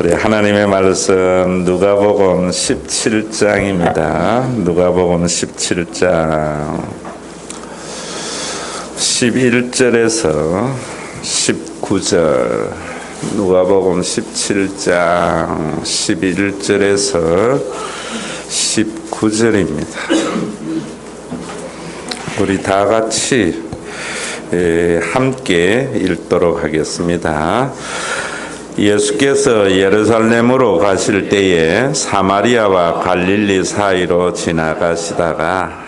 우리 하나님의 말씀 누가복음 17장입니다. 누가복음 17장 11절에서 19절 누가복음 17장 11절에서 19절입니다. 우리 다 같이 함께 읽도록 하겠습니다. 예수께서 예루살렘으로 가실 때에 사마리아와 갈릴리 사이로 지나가시다가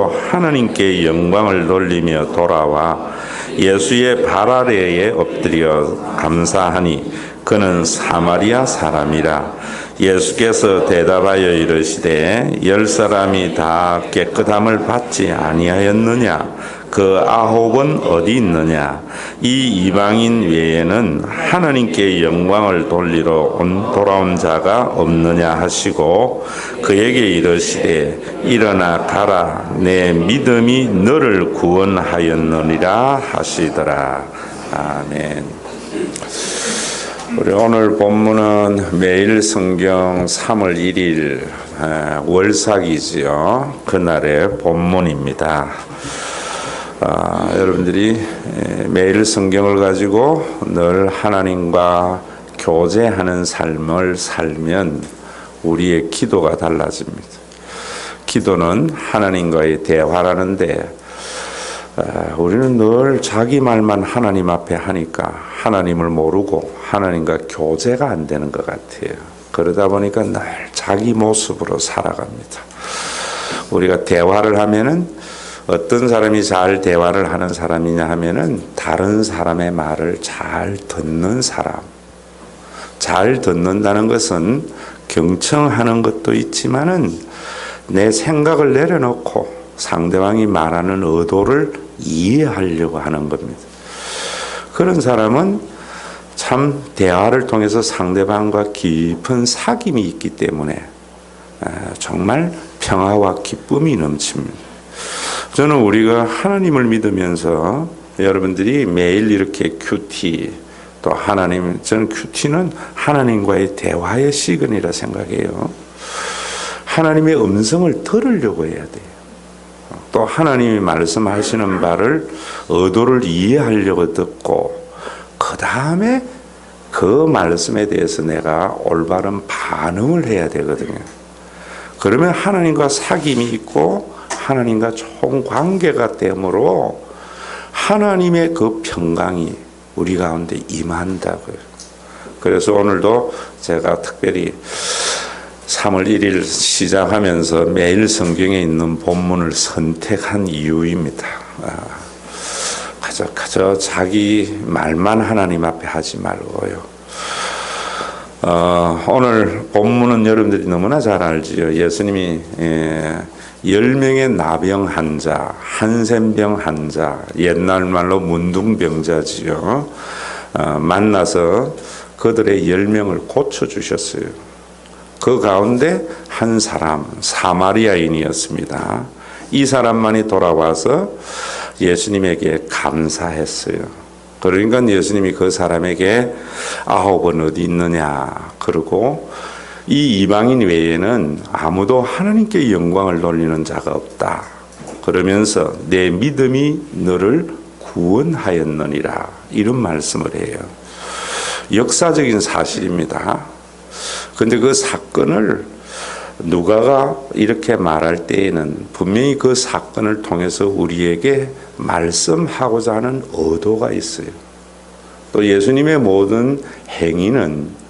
하나님께 영광을 돌리며 돌아와 예수의 발 아래에 엎드려 감사하니 그는 사마리아 사람이라. 예수께서 대답하여 이르시되 열 사람이 다 깨끗함을 받지 아니하였느냐 그 아홉은 어디 있느냐? 이 이방인 외에는 하나님께 영광을 돌리러 온 돌아온 자가 없느냐 하시고 그에게 이르시되 일어나 가라 내 믿음이 너를 구원하였느니라 하시더라. 아멘. 우리 오늘 본문은 매일 성경 3월 1일 월삭이지요. 그날의 본문입니다. 아, 여러분들이 매일 성경을 가지고 늘 하나님과 교제하는 삶을 살면 우리의 기도가 달라집니다. 기도는 하나님과의 대화라는데 아, 우리는 늘 자기 말만 하나님 앞에 하니까 하나님을 모르고 하나님과 교제가 안 되는 것 같아요. 그러다 보니까 늘 자기 모습으로 살아갑니다. 우리가 대화를 하면은 어떤 사람이 잘 대화를 하는 사람이냐 하면은 다른 사람의 말을 잘 듣는 사람. 잘 듣는다는 것은 경청하는 것도 있지만은 내 생각을 내려놓고 상대방이 말하는 의도를 이해하려고 하는 겁니다. 그런 사람은 참 대화를 통해서 상대방과 깊은 사귐이 있기 때문에 정말 평화와 기쁨이 넘칩니다. 저는 우리가 하나님을 믿으면서 여러분들이 매일 이렇게 큐티 또 하나님 저는 큐티는 하나님과의 대화의 시간이라 생각해요. 하나님의 음성을 들으려고 해야 돼요. 또 하나님이 말씀하시는 바를 의도를 이해하려고 듣고 그 다음에 그 말씀에 대해서 내가 올바른 반응을 해야 되거든요. 그러면 하나님과 사귐이 있고 하나님과 좋은 관계가 되므로 하나님의 그 평강이 우리 가운데 임한다고요. 그래서 오늘도 제가 특별히 3월 1일 시작하면서 매일 성경에 있는 본문을 선택한 이유입니다. 가져, 아, 가져 자기 말만 하나님 앞에 하지 말고요. 어, 오늘 본문은 여러분들이 너무나 잘 알지요. 예수님이 예, 10명의 나병 환자, 한센병 환자, 옛날 말로 문둥병자지요. 어, 만나서 그들의 10명을 고쳐주셨어요. 그 가운데 한 사람, 사마리아인이었습니다. 이 사람만이 돌아와서 예수님에게 감사했어요. 그러니까 예수님이 그 사람에게 아홉은 어디 있느냐, 그러고 이 이방인 외에는 아무도 하나님께 영광을 돌리는 자가 없다. 그러면서 내 믿음이 너를 구원하였느니라. 이런 말씀을 해요. 역사적인 사실입니다. 근데 그 사건을 누가가 이렇게 말할 때에는 분명히 그 사건을 통해서 우리에게 말씀하고자 하는 의도가 있어요. 또 예수님의 모든 행위는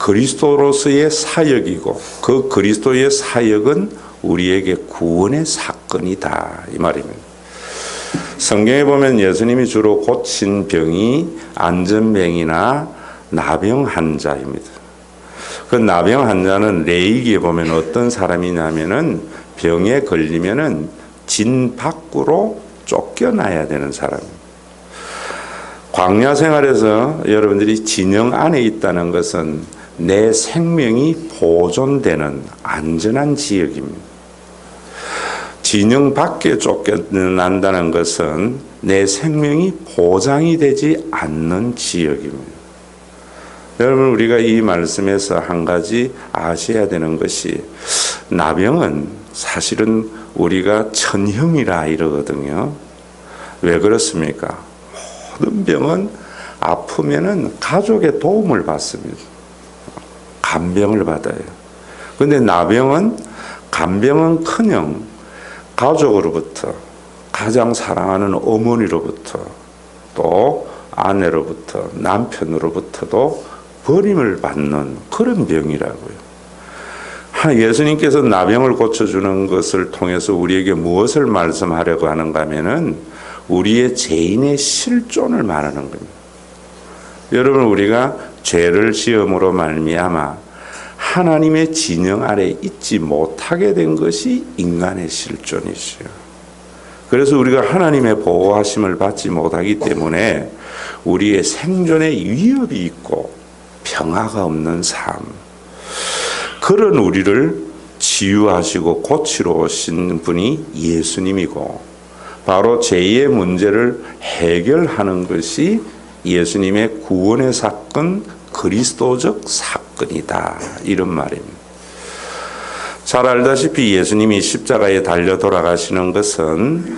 그리스도로서의 사역이고 그 그리스도의 사역은 우리에게 구원의 사건이다 이 말입니다. 성경에 보면 예수님이 주로 고친 병이 안전병이나 나병 환자입니다. 그 나병 환자는 레이기에 보면 어떤 사람이냐면은 병에 걸리면은 진 밖으로 쫓겨나야 되는 사람입니다. 광야 생활에서 여러분들이 진영 안에 있다는 것은 내 생명이 보존되는 안전한 지역입니다. 진영 밖에 쫓겨난다는 것은 내 생명이 보장이 되지 않는 지역입니다. 여러분 우리가 이 말씀에서 한 가지 아셔야 되는 것이 나병은 사실은 우리가 천형이라 이러거든요. 왜 그렇습니까? 모든 병은 아프면은 가족의 도움을 받습니다. 간병을 받아요. 근데 나병은 간병은 커녕 가족으로부터 가장 사랑하는 어머니로부터 또 아내로부터 남편으로부터도 버림을 받는 그런 병이라고요. 예수님께서 나병을 고쳐주는 것을 통해서 우리에게 무엇을 말씀하려고 하는가 하면은 우리의 죄인의 실존을 말하는 겁니다. 여러분 우리가 죄를 지음으로 말미암아 하나님의 진영 아래 있지 못하게 된 것이 인간의 실존이죠. 그래서 우리가 하나님의 보호하심을 받지 못하기 때문에 우리의 생존에 위협이 있고 평화가 없는 삶. 그런 우리를 치유하시고 고치러 오신 분이 예수님이고 바로 죄의 문제를 해결하는 것이 예수님의 구원의 사건, 그리스도적 사건이다. 이런 말입니다. 잘 알다시피 예수님이 십자가에 달려 돌아가시는 것은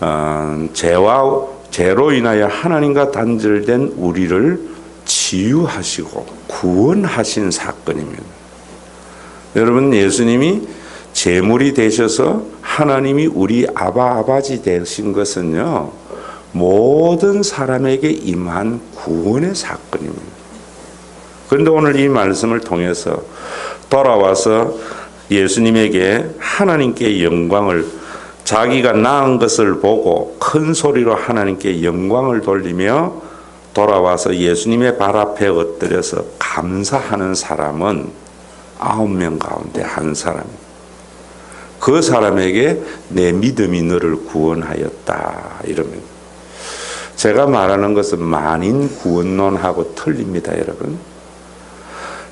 어, 죄와 죄로 인하여 하나님과 단절된 우리를 치유하시고 구원하신 사건입니다. 여러분 예수님이 제물이 되셔서 하나님이 우리 아바 아바지 되신 것은요 모든 사람에게 임한 구원의 사건입니다. 그런데 오늘 이 말씀을 통해서 돌아와서 예수님에게 하나님께 영광을 자기가 낳은 것을 보고 큰 소리로 하나님께 영광을 돌리며 돌아와서 예수님의 발 앞에 엎드려서 감사하는 사람은 아홉 명 가운데 한 사람. 그 사람에게 내 믿음이 너를 구원하였다. 이러면 제가 말하는 것은 만인 구원론하고 틀립니다, 여러분.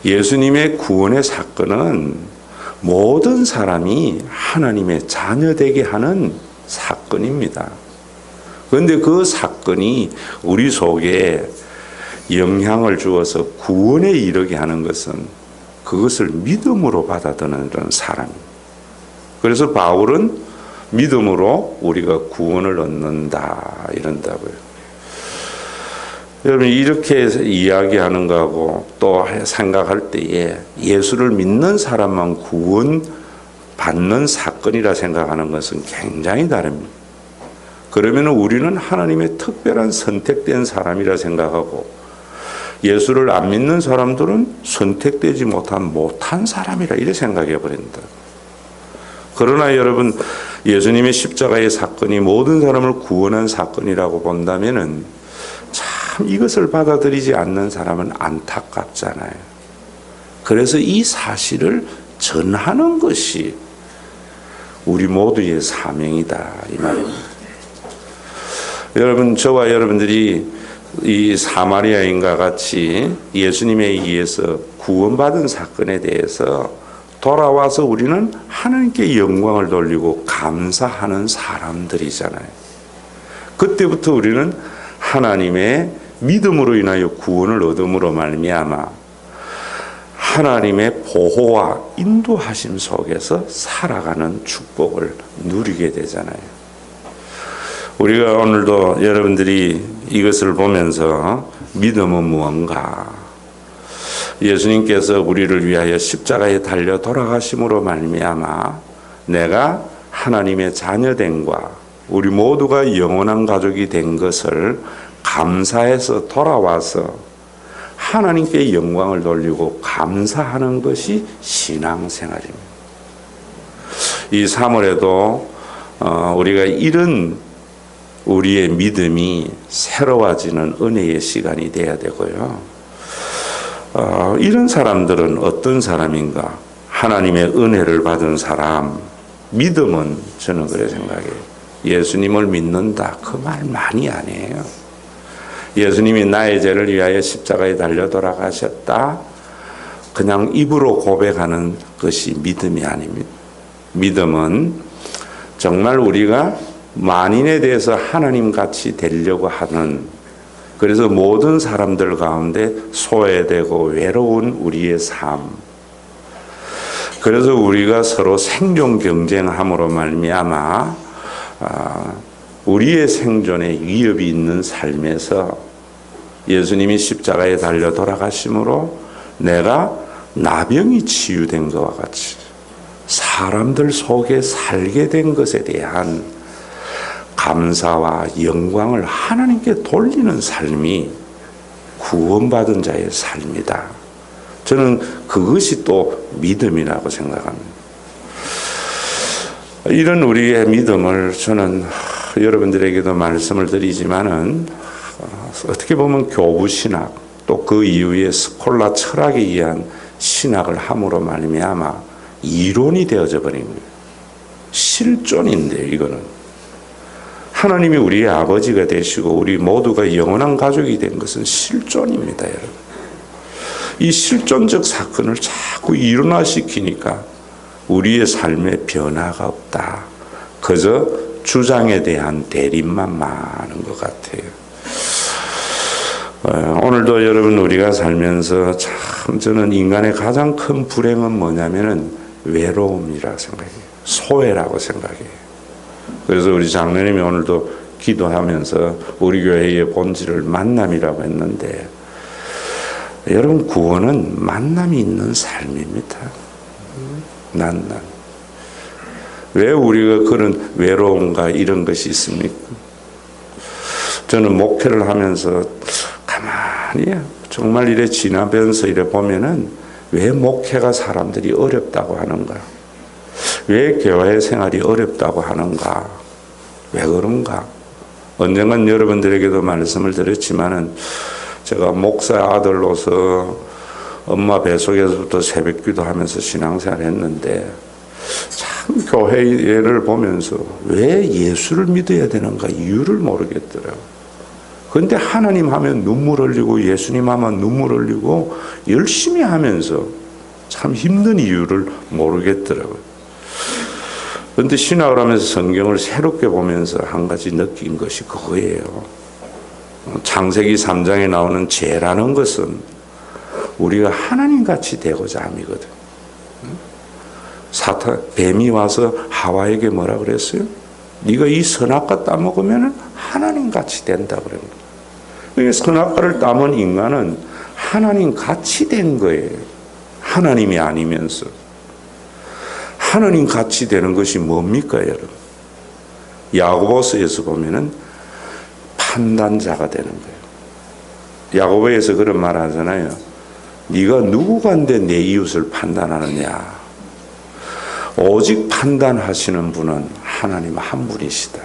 예수님의 구원의 사건은 모든 사람이 하나님의 자녀 되게 하는 사건입니다. 그런데 그 사건이 우리 속에 영향을 주어서 구원에 이르게 하는 것은 그것을 믿음으로 받아들이는 사람. 그래서 바울은 믿음으로 우리가 구원을 얻는다 이런다고요. 여러분 이렇게 이야기하는 거하고 또 생각할 때에 예수를 믿는 사람만 구원 받는 사건이라 생각하는 것은 굉장히 다릅니다. 그러면 우리는 하나님의 특별한 선택된 사람이라 생각하고 예수를 안 믿는 사람들은 선택되지 못한 못한 사람이라 이렇게 생각해 버린다. 그러나 여러분 예수님의 십자가의 사건이 모든 사람을 구원한 사건이라고 본다면은 참 이것을 받아들이지 않는 사람은 안타깝잖아요. 그래서 이 사실을 전하는 것이 우리 모두의 사명이다 이 말입니다. 여러분 저와 여러분들이 이 사마리아인과 같이 예수님에 의해서 구원받은 사건에 대해서 돌아와서 우리는 하나님께 영광을 돌리고 감사하는 사람들이잖아요. 그때부터 우리는 하나님의 믿음으로 인하여 구원을 얻음으로 말미암아 하나님의 보호와 인도하심 속에서 살아가는 축복을 누리게 되잖아요. 우리가 오늘도 여러분들이 이것을 보면서 믿음은 무언가? 예수님께서 우리를 위하여 십자가에 달려 돌아가심으로 말미암아 내가 하나님의 자녀됨과 우리 모두가 영원한 가족이 된 것을 감사해서 돌아와서 하나님께 영광을 돌리고 감사하는 것이 신앙생활입니다. 이 3월에도 어, 우리가 이런 우리의 믿음이 새로워지는 은혜의 시간이 되어야 되고요. 어, 이런 사람들은 어떤 사람인가? 하나님의 은혜를 받은 사람, 믿음은 저는 그래 생각해요. 예수님을 믿는다. 그 말 많이 아니에요. 예수님이 나의 죄를 위하여 십자가에 달려 돌아가셨다. 그냥 입으로 고백하는 것이 믿음이 아닙니다. 믿음은 정말 우리가 만인에 대해서 하나님 같이 되려고 하는 그래서 모든 사람들 가운데 소외되고 외로운 우리의 삶. 그래서 우리가 서로 생존 경쟁함으로 말미암아 아, 우리의 생존에 위협이 있는 삶에서 예수님이 십자가에 달려 돌아가심으로 내가 나병이 치유된 것과 같이 사람들 속에 살게 된 것에 대한 감사와 영광을 하나님께 돌리는 삶이 구원받은 자의 삶이다. 저는 그것이 또 믿음이라고 생각합니다. 이런 우리의 믿음을 저는 여러분들에게도 말씀을 드리지만은 어떻게 보면 교부 신학 또 그 이후에 스콜라 철학에 의한 신학을 함으로 말미암아 이론이 되어져 버린. 실존인데 이거는 하나님이 우리의 아버지가 되시고 우리 모두가 영원한 가족이 된 것은 실존입니다, 여러분. 이 실존적 사건을 자꾸 일어나시키니까 우리의 삶에 변화가 없다. 그저 주장에 대한 대립만 많은 것 같아요. 어, 오늘도 여러분 우리가 살면서 참 저는 인간의 가장 큰 불행은 뭐냐면은 외로움이라고 생각해요. 소외라고 생각해요. 그래서 우리 장로님이 오늘도 기도하면서 우리 교회의 본질을 만남이라고 했는데 여러분 구원은 만남이 있는 삶입니다. 만남. 왜 우리가 그런 외로움과 이런 것이 있습니까? 저는 목회를 하면서 가만히 정말 이래 지나면서 이래 보면은 왜 목회가 사람들이 어렵다고 하는가? 왜 교회 생활이 어렵다고 하는가? 왜 그런가? 언젠간 여러분들에게도 말씀을 드렸지만은 제가 목사 아들로서 엄마 뱃속에서부터 새벽 기도하면서 신앙생활 했는데 참 교회를 보면서 왜 예수를 믿어야 되는가 이유를 모르겠더라고요. 근데 하나님 하면 눈물 흘리고 예수님 하면 눈물 흘리고 열심히 하면서 참 힘든 이유를 모르겠더라고요. 그런데 신학을 하면서 성경을 새롭게 보면서 한 가지 느낀 것이 그거예요. 창세기 3장에 나오는 죄라는 것은 우리가 하나님 같이 되고자 함이거든. 사탄 뱀이 와서 하와에게 뭐라 그랬어요? 네가 이 선악과 따먹으면 하나님 같이 된다 거예요. 선악과를 따먹은 인간은 하나님 같이 된 거예요. 하나님이 아니면서. 하나님 같이 되는 것이 뭡니까, 여러분? 야고보서에서 보면은 판단자가 되는 거예요. 야고보에서 그런 말 하잖아요. 네가 누구 간데 내 이웃을 판단하느냐? 오직 판단하시는 분은 하나님 한 분이시다.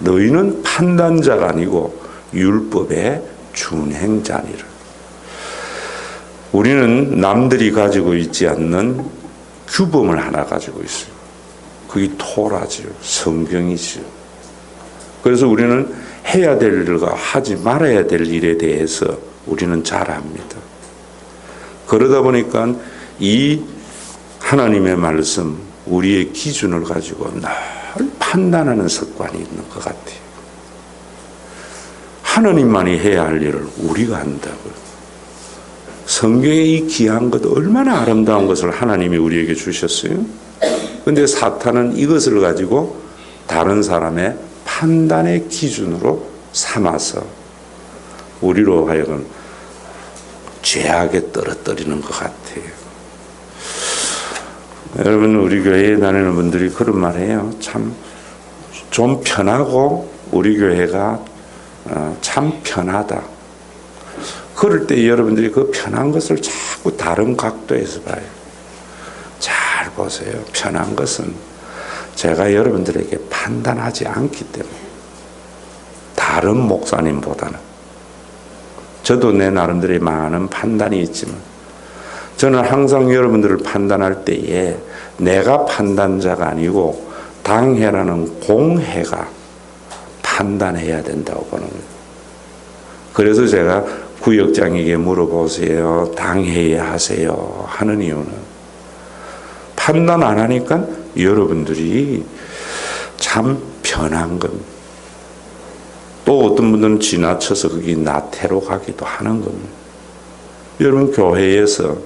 너희는 판단자가 아니고 율법의 준행자니라. 우리는 남들이 가지고 있지 않는 규범을 하나 가지고 있어요. 그게 토라지요. 성경이지요. 그래서 우리는 해야 될 일과 하지 말아야 될 일에 대해서 우리는 잘 압니다. 그러다 보니까 이 하나님의 말씀, 우리의 기준을 가지고 늘 판단하는 습관이 있는 것 같아요. 하나님만이 해야 할 일을 우리가 한다고요. 성경에 이 귀한 것 얼마나 아름다운 것을 하나님이 우리에게 주셨어요. 근데 사탄은 이것을 가지고 다른 사람의 판단의 기준으로 삼아서 우리로 하여금 죄악에 떨어뜨리는 것 같아요. 여러분, 우리 교회에 다니는 분들이 그런 말 해요. 참, 좀 편하고 우리 교회가 어, 참 편하다. 그럴 때 여러분들이 그 편한 것을 자꾸 다른 각도에서 봐요. 잘 보세요. 편한 것은 제가 여러분들에게 판단하지 않기 때문에 다른 목사님보다는 저도 내 나름대로의 많은 판단이 있지만 저는 항상 여러분들을 판단할 때에 내가 판단자가 아니고 당해라는 공해가 판단해야 된다고 보는 거예요. 그래서 제가 구역장에게 물어보세요. 당해야 하세요. 하는 이유는 판단 안 하니까 여러분들이 참 편한 겁니다. 또 어떤 분들은 지나쳐서 거기 나태로 가기도 하는 겁니다. 여러분 교회에서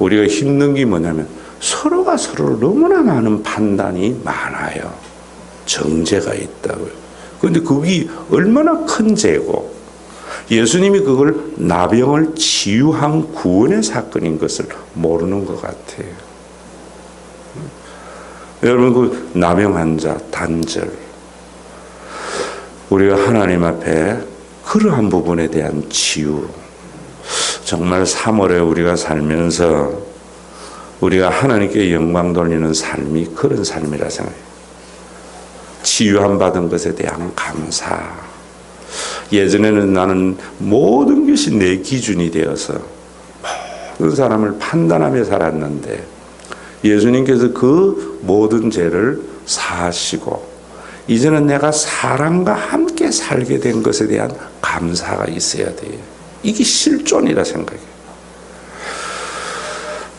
우리가 힘든 게 뭐냐면 서로가 서로를 너무나 많은 판단이 많아요. 정죄가 있다고요. 그런데 그게 얼마나 큰 죄고 예수님이 그걸 나병을 치유한 구원의 사건인 것을 모르는 것 같아요. 여러분 그 나병 환자 단절 우리가 하나님 앞에 그러한 부분에 대한 치유 정말 3월에 우리가 살면서 우리가 하나님께 영광 돌리는 삶이 그런 삶이라 생각해요. 치유함 받은 것에 대한 감사. 예전에는 나는 모든 것이 내 기준이 되어서 모든 사람을 판단하며 살았는데 예수님께서 그 모든 죄를 사하시고 이제는 내가 사람과 함께 살게 된 것에 대한 감사가 있어야 돼요. 이게 실존이라 생각해요.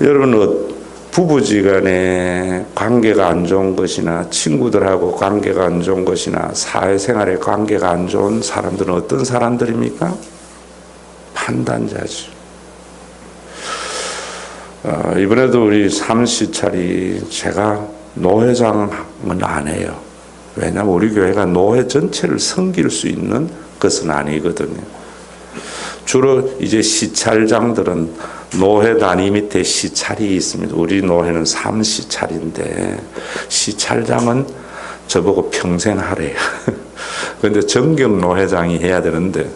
여러분, 부부지간에 관계가 안 좋은 것이나 친구들하고 관계가 안 좋은 것이나 사회생활에 관계가 안 좋은 사람들은 어떤 사람들입니까? 판단자죠. 어, 이번에도 우리 삼시찰이 제가 노회장은 안 해요. 왜냐하면 우리 교회가 노회 전체를 섬길 수 있는 것은 아니거든요. 주로 이제 시찰장들은 노회 단위 밑에 시찰이 있습니다. 우리 노회는 3시찰인데 시찰장은 저보고 평생 하래요. 그런데 정경 노회장이 해야 되는데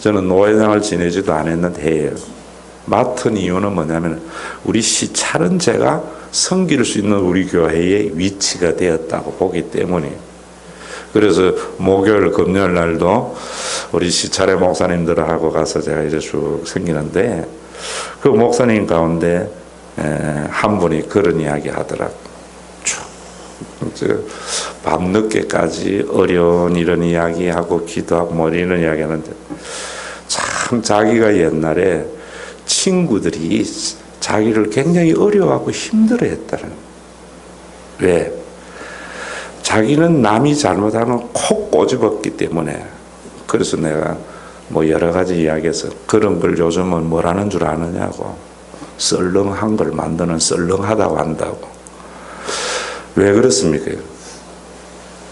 저는 노회장을 지내지도 않았는데 해요. 맡은 이유는 뭐냐면 우리 시찰은 제가 섬길 수 있는 우리 교회의 위치가 되었다고 보기 때문에 그래서 목요일 금요일 날도 우리 시찰의 목사님들하고 가서 제가 이제 쭉 생기는데 그 목사님 가운데 한 분이 그런 이야기 하더라고. 밤늦게까지 어려운 이런 이야기하고 기도하고 뭐 이런 이야기 하는데 참 자기가 옛날에 친구들이 자기를 굉장히 어려워하고 힘들어 했다는. 왜? 자기는 남이 잘못하면 콕 꼬집었기 때문에 그래서 내가 뭐 여러 가지 이야기해서 그런 걸 요즘은 뭐라는 줄 아느냐고 썰렁한 걸 만드는 썰렁하다고 한다고 왜 그렇습니까?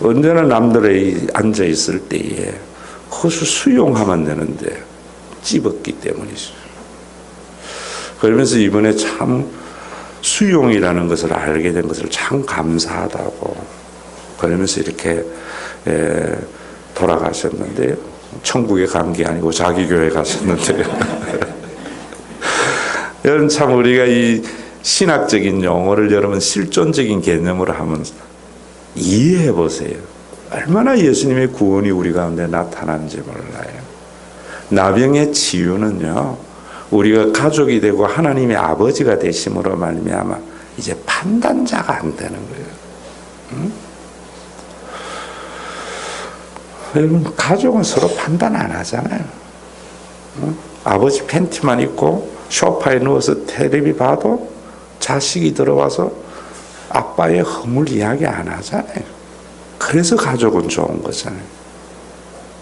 언제나 남들의 앉아 있을 때에 그것을 수용하면 되는데 찝었기 때문이죠. 그러면서 이번에 참 수용이라는 것을 알게 된 것을 참 감사하다고 그러면서 이렇게 돌아가셨는데요. 천국에 간 게 아니고 자기 교회 가셨는데요. 여러분 참 우리가 이 신학적인 용어를 여러분 실존적인 개념으로 하면 이해해 보세요. 얼마나 예수님의 구원이 우리 가운데 나타나는지 몰라요. 나병의 치유는요. 우리가 가족이 되고 하나님의 아버지가 되심으로 말미암아 이제 판단자가 안 되는 거예요. 응? 여러분 가족은 서로 판단 안 하잖아요. 응? 아버지 팬티만 입고 소파에 누워서 테레비 봐도 자식이 들어와서 아빠의 허물 이야기 안 하잖아요. 그래서 가족은 좋은 거잖아요.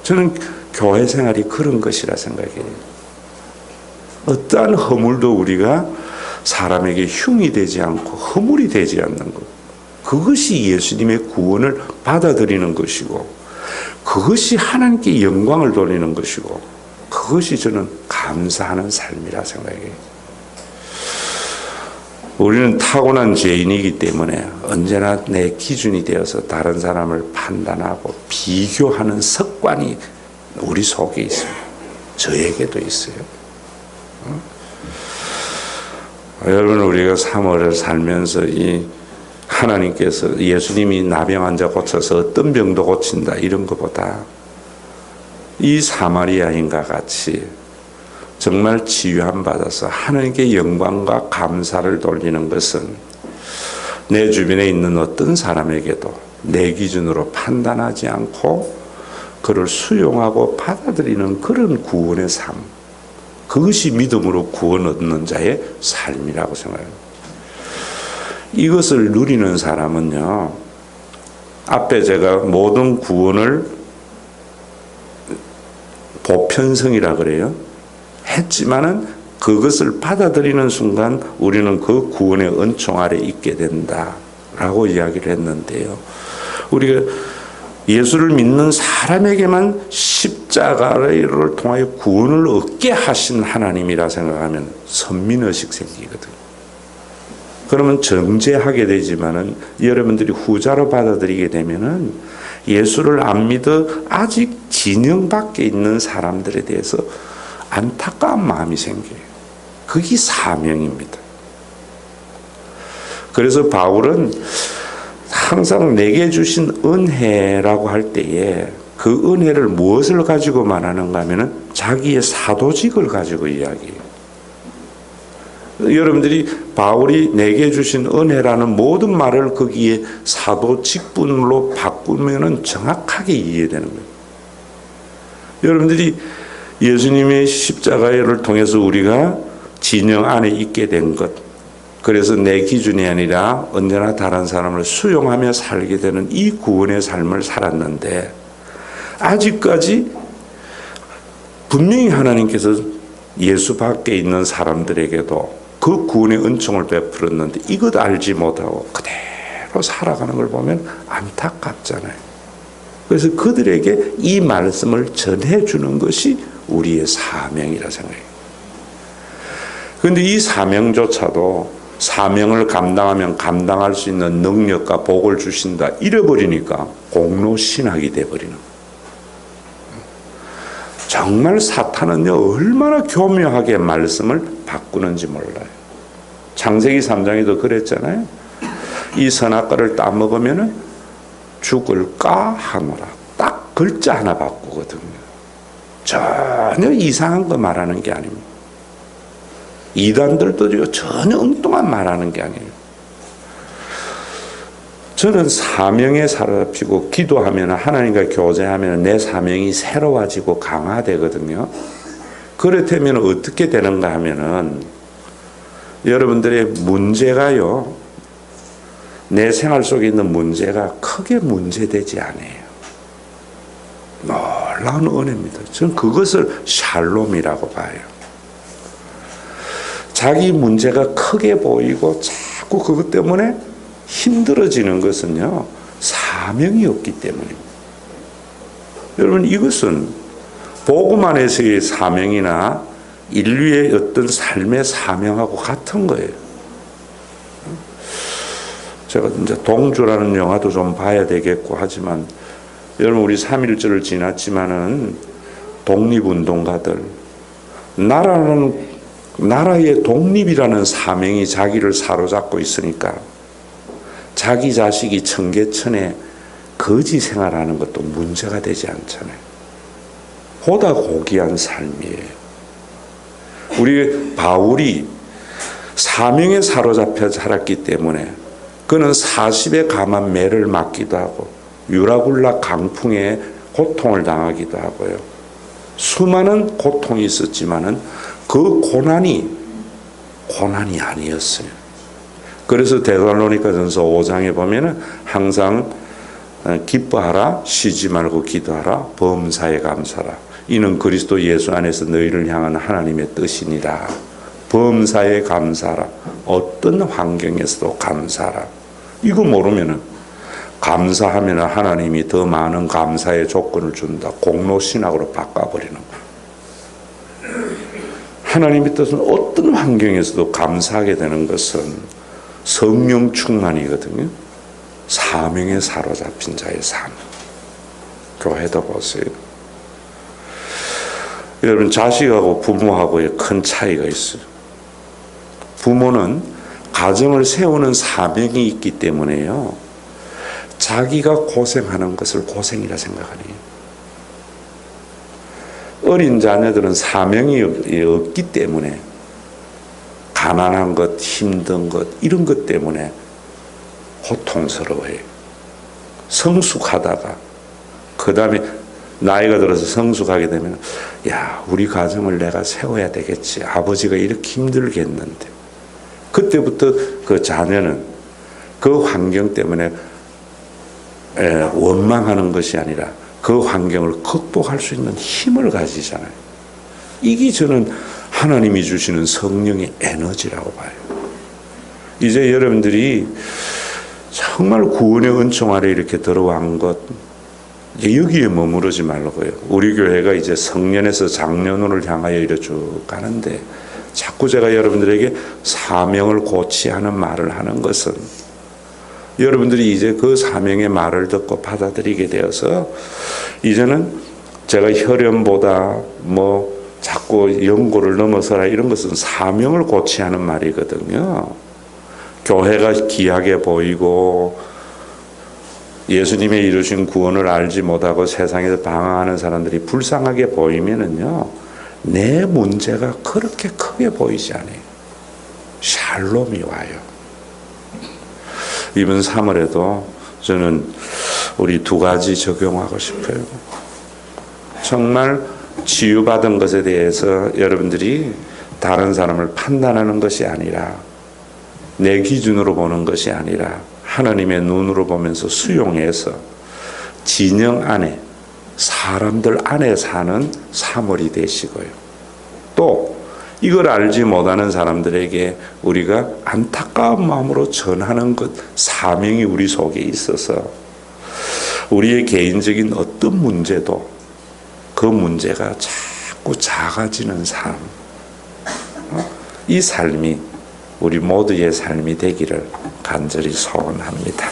저는 교회 생활이 그런 것이라 생각해요. 어떠한 허물도 우리가 사람에게 흉이 되지 않고 허물이 되지 않는 것. 그것이 예수님의 구원을 받아들이는 것이고 그것이 하나님께 영광을 돌리는 것이고 그것이 저는 감사하는 삶이라 생각해요. 우리는 타고난 죄인이기 때문에 언제나 내 기준이 되어서 다른 사람을 판단하고 비교하는 습관이 우리 속에 있어요. 저에게도 있어요. 어? 여러분 우리가 3월을 살면서 이 하나님께서 예수님이 나병 환자 고쳐서 어떤 병도 고친다 이런 것보다 이 사마리아인과 같이 정말 치유함 받아서 하나님께 영광과 감사를 돌리는 것은 내 주변에 있는 어떤 사람에게도 내 기준으로 판단하지 않고 그를 수용하고 받아들이는 그런 구원의 삶. 그것이 믿음으로 구원 얻는 자의 삶이라고 생각합니다. 이것을 누리는 사람은요, 앞에 제가 모든 구원을 보편성이라 그래요. 했지만은 그것을 받아들이는 순간 우리는 그 구원의 은총 아래 있게 된다라고 이야기를 했는데요. 우리가 예수를 믿는 사람에게만 십자가를 통하여 구원을 얻게 하신 하나님이라 생각하면 선민의식 생기거든. 그러면 정죄하게 되지만은 여러분들이 후자로 받아들이게 되면은 예수를 안 믿어 아직 진영 밖에 있는 사람들에 대해서 안타까운 마음이 생겨요. 그게 사명입니다. 그래서 바울은 항상 내게 주신 은혜라고 할 때에 그 은혜를 무엇을 가지고 말하는가 하면은 자기의 사도직을 가지고 이야기해요. 여러분들이 바울이 내게 주신 은혜라는 모든 말을 거기에 사도 직분으로 바꾸면은 정확하게 이해되는 거예요. 여러분들이 예수님의 십자가를 통해서 우리가 진영 안에 있게 된 것, 그래서 내 기준이 아니라 언제나 다른 사람을 수용하며 살게 되는 이 구원의 삶을 살았는데, 아직까지 분명히 하나님께서 예수 밖에 있는 사람들에게도 그 구원의 은총을 베풀었는데 이것 알지 못하고 그대로 살아가는 걸 보면 안타깝잖아요. 그래서 그들에게 이 말씀을 전해주는 것이 우리의 사명이라 생각해요. 그런데 이 사명조차도 사명을 감당하면 감당할 수 있는 능력과 복을 주신다 잃어버리니까 공로 신학이 돼버리는 거예요. 정말 사탄은요 얼마나 교묘하게 말씀을 바꾸는지 몰라요. 창세기 3장에도 그랬잖아요. 이 선악과를 따먹으면 죽을까 하노라. 딱 글자 하나 바꾸거든요. 전혀 이상한 거 말하는 게 아닙니다. 이단들도 전혀 엉뚱한 말하는 게 아니에요. 저는 사명에 사로잡히고 기도하면 하나님과 교제하면 내 사명이 새로워지고 강화되거든요. 그렇다면 어떻게 되는가 하면은 여러분들의 문제가요. 내 생활 속에 있는 문제가 크게 문제되지 않아요. 놀라운 은혜입니다. 저는 그것을 샬롬이라고 봐요. 자기 문제가 크게 보이고 자꾸 그것 때문에 힘들어지는 것은요, 사명이 없기 때문입니다. 여러분, 이것은 복음 안에서의 사명이나 인류의 어떤 삶의 사명하고 같은 거예요. 제가 이제 동주라는 영화도 좀 봐야 되겠고 하지만, 여러분, 우리 3.1절을 지났지만은 독립운동가들, 나라는, 나라의 독립이라는 사명이 자기를 사로잡고 있으니까 자기 자식이 청계천에 거지 생활하는 것도 문제가 되지 않잖아요. 보다 고귀한 삶이에요. 우리 바울이 사명에 사로잡혀 자랐기 때문에 그는 40에 감한 매를 맞기도 하고 유라굴라 강풍에 고통을 당하기도 하고요. 수많은 고통이 있었지만은 그 고난이 고난이 아니었어요. 그래서 데살로니가전서 5장에 보면은 항상 어, 기뻐하라 쉬지 말고 기도하라 범사에 감사라. 이는 그리스도 예수 안에서 너희를 향한 하나님의 뜻이니라. 범사에 감사라. 어떤 환경에서도 감사라. 이거 모르면은 감사하면 하나님이 더 많은 감사의 조건을 준다. 공로 신학으로 바꿔버리는 거야. 하나님의 뜻은 어떤 환경에서도 감사하게 되는 것은 성령 충만이거든요. 사명에 사로잡힌 자의 삶. 교회도 보세요. 여러분, 자식하고 부모하고의 큰 차이가 있어요. 부모는 가정을 세우는 사명이 있기 때문에요. 자기가 고생하는 것을 고생이라 생각하니 어린 자녀들은 사명이 없- 없기 때문에 가난한 것, 힘든 것 이런 것 때문에 고통스러워해요. 성숙하다가 그 다음에 나이가 들어서 성숙하게 되면 야 우리 가정을 내가 세워야 되겠지 아버지가 이렇게 힘들겠는데 그때부터 그 자녀는 그 환경 때문에 에, 원망하는 것이 아니라 그 환경을 극복할 수 있는 힘을 가지잖아요. 이게 저는 하나님이 주시는 성령의 에너지라고 봐요. 이제 여러분들이 정말 구원의 은총 아래 이렇게 들어간 것 여기에 머무르지 말고요. 우리 교회가 이제 성년에서 장년으로 향하여 이래 쭉 가는데 자꾸 제가 여러분들에게 사명을 고치하는 말을 하는 것은 여러분들이 이제 그 사명의 말을 듣고 받아들이게 되어서 이제는 제가 혈연보다 뭐 자꾸 연고를 넘어서라 이런 것은 사명을 고치하는 말이거든요. 교회가 귀하게 보이고 예수님의 이루신 구원을 알지 못하고 세상에서 방황하는 사람들이 불쌍하게 보이면은요, 내 문제가 그렇게 크게 보이지 않아요. 샬롬이 와요. 이번 3월에도 저는 우리 두 가지 적용하고 싶어요. 정말 치유받은 것에 대해서 여러분들이 다른 사람을 판단하는 것이 아니라 내 기준으로 보는 것이 아니라 하나님의 눈으로 보면서 수용해서 진영 안에 사람들 안에 사는 3월이 되시고요. 또 이걸 알지 못하는 사람들에게 우리가 안타까운 마음으로 전하는 것 사명이 우리 속에 있어서 우리의 개인적인 어떤 문제도 그 문제가 자꾸 작아지는 삶. 어? 이 삶이 우리 모두의 삶이 되기를 간절히 소원합니다.